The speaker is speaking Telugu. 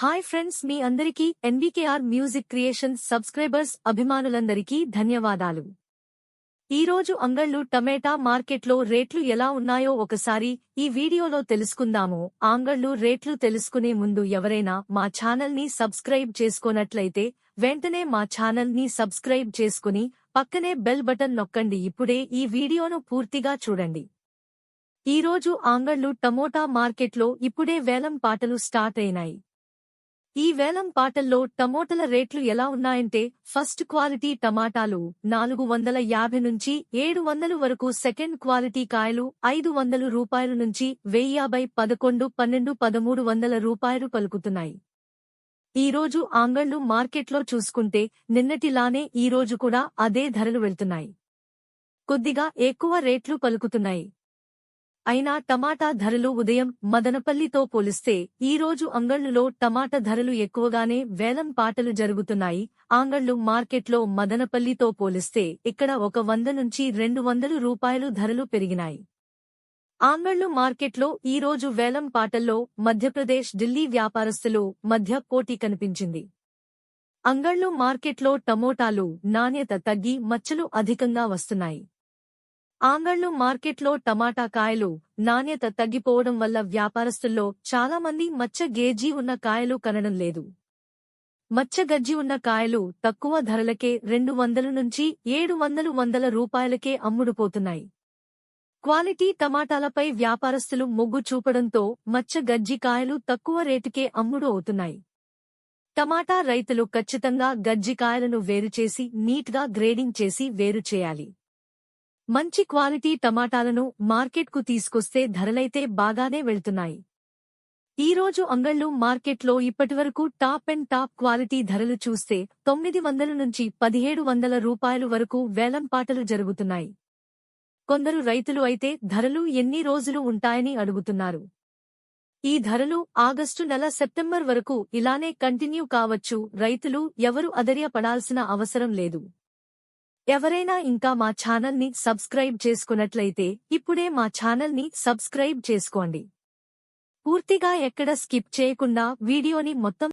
హాయ్ ఫ్రెండ్స్ మీ అందరికీ ఎన్బీకేఆర్ మ్యూజిక్ క్రియేషన్ సబ్స్క్రైబర్స్ అభిమానులందరికీ ధన్యవాదాలు. ఈరోజు అంగళ్ళు టమేటా మార్కెట్లో రేట్లు ఎలా ఉన్నాయో ఒకసారి ఈ వీడియోలో తెలుసుకుందాము. ఆంగళ్ళు రేట్లు తెలుసుకునే ముందు ఎవరైనా మా ఛానల్ని సబ్స్క్రైబ్ చేసుకోనట్లయితే వెంటనే మా ఛానల్ని సబ్స్క్రైబ్ చేసుకుని పక్కనే బెల్ బటన్ నొక్కండి. ఇప్పుడే ఈ వీడియోను పూర్తిగా చూడండి. ఈరోజు ఆంగళ్ళు టమోటా మార్కెట్లో ఇప్పుడే వేలం పాటలు స్టార్ట్ అయినాయి. ఈ వేలం పాటల్లో టమోటల రేట్లు ఎలా ఉన్నాయంటే ఫస్ట్ క్వాలిటీ టమాటాలు నాలుగు వందల యాభై నుంచి ఏడు వందలు వరకు సెకండ్ క్వాలిటీ కాయలు ఐదు వందలు రూపాయలు నుంచి వెయ్యి యాభై పదకొండు పన్నెండు పదమూడు వందల రూపాయలు పలుకుతున్నాయి. ఈరోజు ఆంగళ్ళు మార్కెట్లో చూసుకుంటే నిన్నటిలానే ఈరోజు కూడా అదే ధరలు వెళ్తున్నాయి. కొద్దిగా ఎక్కువ రేట్లు పలుకుతున్నాయి. అయినా టమాటా ధరలు ఉదయం మదనపల్లితో పోలిస్తే ఈరోజు అంగళ్ళులో టమాటా ధరలు ఎక్కువగానే వేలం పాటలు జరుగుతున్నాయి. ఆంగళ్ళు మార్కెట్లో మదనపల్లితో పోలిస్తే ఇక్కడ ఒక వంద నుంచి రెండు వందలు రూపాయలు ధరలు పెరిగినాయి. ఆంగళ్ళు మార్కెట్లో ఈరోజు వేలం పాటల్లో మధ్యప్రదేశ్ ఢిల్లీ వ్యాపారస్తులు మధ్య పోటీ కనిపించింది. అంగళ్ళు మార్కెట్లో టమోటాలు నాణ్యత తగ్గి మచ్చలు అధికంగా వస్తున్నాయి. ఆంగళ్ళు మార్కెట్లో టమాటా కాయలు నాణ్యత తగ్గిపోవడం వల్ల వ్యాపారస్తుల్లో చాలామంది మచ్చ గేజీ ఉన్న కాయలు కనడం లేదు. మచ్చ గజ్జి ఉన్న కాయలు తక్కువ ధరలకే రెండు వందల నుంచి ఏడు వందలు వందల రూపాయలకే అమ్ముడుపోతున్నాయి. క్వాలిటీ టమాటాలపై వ్యాపారస్తులు మొగ్గు చూపడంతో మచ్చ గజ్జి కాయలు తక్కువ రేటుకే అమ్ముడు అవుతున్నాయి. టమాటా రైతులు ఖచ్చితంగా గజ్జికాయలను వేరుచేసి నీట్గా గ్రేడింగ్ చేసి వేరు చేయాలి. మంచి క్వాలిటీ టమాటాలను మార్కెట్కు తీసుకొస్తే ధరలైతే బాగానే వెళ్తున్నాయి. ఈరోజు అంగళ్ళు మార్కెట్లో ఇప్పటివరకు టాప్ అండ్ టాప్ క్వాలిటీ ధరలు చూస్తే తొమ్మిది వందల నుంచి పదిహేడు వందల రూపాయలు వరకు వేలంపాటలు జరుగుతున్నాయి. కొందరు రైతులు అయితే ధరలు ఎన్ని రోజులు ఉంటాయని అడుగుతున్నారు. ఈ ధరలు ఆగస్టు నెల సెప్టెంబర్ వరకు ఇలానే కంటిన్యూ కావచ్చు రైతులు ఎవరు అధైర్యపడాల్సిన అవసరం లేదు. ఎవరైనా ఇంకా మా ఛానల్ని సబ్స్క్రైబ్ చేసుకున్నట్లయితే ఇప్పుడే మా ఛానల్ని సబ్స్క్రైబ్ చేసుకోండి. పూర్తిగా ఎక్కడ స్కిప్ చేయకుండా వీడియోని మొత్తం